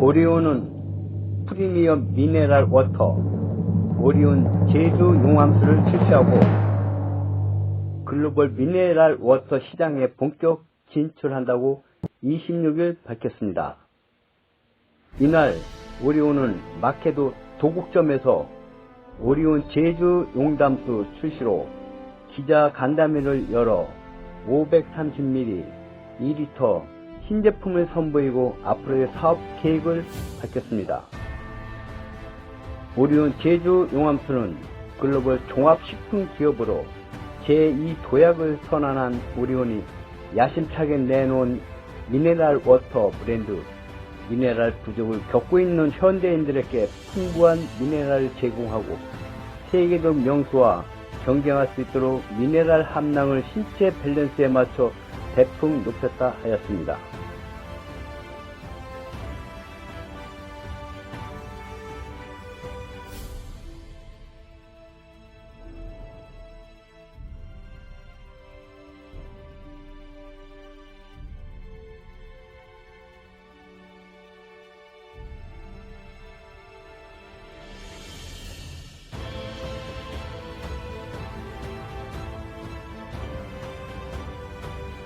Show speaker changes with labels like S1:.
S1: 오리온은 프리미엄 미네랄 워터, 오리온 제주 용암수를 출시하고 글로벌 미네랄 워터 시장에 본격 진출한다고 26일 밝혔습니다. 이날 오리온은 마케도 도곡점에서 오리온 제주 용담수 출시로 기자 간담회를 열어 530ml 2리터 신제품을 선보이고 앞으로의 사업 계획을 밝혔습니다. 오리온 제주 용암수는 글로벌 종합식품 기업으로 제2 도약을 선언한 오리온이 야심차게 내놓은 미네랄 워터 브랜드 미네랄 부족을 겪고 있는 현대인들에게 풍부한 미네랄을 제공하고 세계적 명수와 경쟁할 수 있도록 미네랄 함량을 신체 밸런스에 맞춰 대폭 높였다 하였습니다.